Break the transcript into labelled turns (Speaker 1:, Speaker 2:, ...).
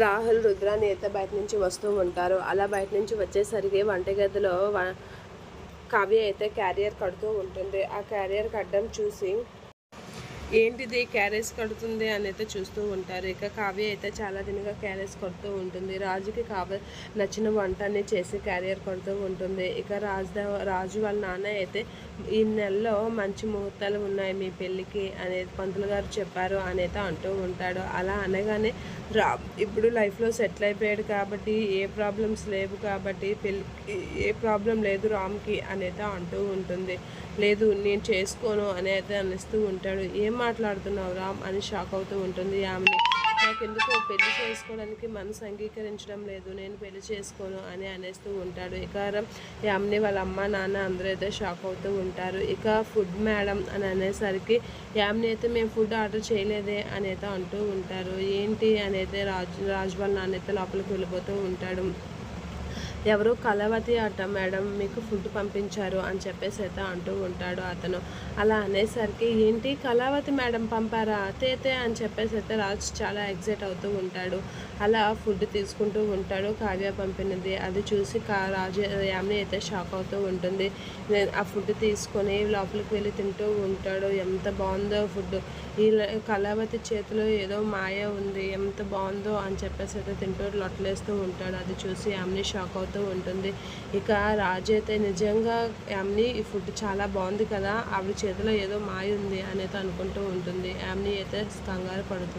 Speaker 1: రాహుల్ రుద్రాని అయితే బయట నుంచి వస్తూ ఉంటారు. అలా బయట నుంచి వచ్చేసరికి వంటగదిలో వ- కావ్య అయితే క్యారియర్ కడుతూ ఉంటుంది. ఆ క్యారియర్ కట్టడం చూసి ఏంటిది క్యారేజ్ కడుతుంది అని అయితే చూస్తూ ఉంటారు. ఇక కావ్య అయితే చాలా దినగా క్యారేజ్ కడుతూ ఉంటుంది. రాజుకి కావ్య నచ్చిన వంటని చేసి క్యారియర్ కడుతూ ఉంటుంది. ఇక రాజు రాజు వాళ్ళ నాన్న అయితే ఈ నెలలో మంచి ముహూర్తాలు ఉన్నాయి మీ పెళ్ళికి అనేది పంతులు గారు చెప్పారు అని అయితే అంటూ ఉంటాడు. అలా అనగానే రా ఇప్పుడు లైఫ్లో సెటిల్ అయిపోయాడు కాబట్టి ఏ ప్రాబ్లమ్స్ లేవు కాబట్టి పెళ్ళికి ఏ ప్రాబ్లం లేదు రామ్కి అనేది అంటూ ఉంటుంది. లేదు నేను చేసుకోను అని అయితే అనిస్తూ ఉంటాడు. ఏం మాట్లాడుతున్నావు రామ్ అని షాక్ అవుతూ ఉంటుంది ఆమెని నాకెందుకో పెళ్ళి చేసుకోవడానికి మనసు అంగీకరించడం లేదు నేను పెళ్ళి చేసుకోను అని అనేస్తూ ఉంటాడు. ఇక యామ్ని వాళ్ళ అమ్మ నాన్న అందరూ అయితే షాక్ అవుతూ ఉంటారు. ఇక ఫుడ్ మేడం అని అనేసరికి యామ్ని అయితే మేము ఫుడ్ ఆర్డర్ చేయలేదే అని అయితే అంటూ ఉంటారు. ఏంటి? అని అయితే రాజు రాజు వాళ్ళ నాన్న అయితే లోపలికి వెళ్ళిపోతూ ఉంటాడు. ఎవరు కలవతి అట మేడం మీకు ఫుడ్ పంపించారు అని చెప్పేసి అయితే అంటూ ఉంటాడు అతను. అలా అనేసరికి ఏంటి కళావతి మేడం పంపారా? తేతే అని చెప్పేసి అయితే రాజు చాలా ఎగ్జైట్ అవుతూ ఉంటాడు. అలా ఫుడ్ తీసుకుంటూ ఉంటాడు కావ్య పంపినది. అది చూసి కా రాజు యామిని అయితే షాక్ అవుతూ ఉంటుంది. ఆ ఫుడ్ తీసుకొని లోపలికి వెళ్ళి తింటూ ఉంటాడు. ఎంత బాగుందో ఫుడ్. ఈ కళావతి చేతిలో ఏదో మాయ ఉంది. ఎంత బాగుందో అని చెప్పేసి అయితే తింటూ లొట్టలేస్తూ ఉంటాడు. అది చూసి యామిని షాక్ అవుతూ ఉంటుంది. ఇక రాజు అయితే నిజంగా యామ్ని ఈ ఫుడ్ చాలా బాగుంది కదా ఆవిడ చేతిలో ఏదో మాయ ఉంది అనేది అనుకుంటూ ఉంటుంది. యామ్ని అయితే కంగారు పడుతుంది.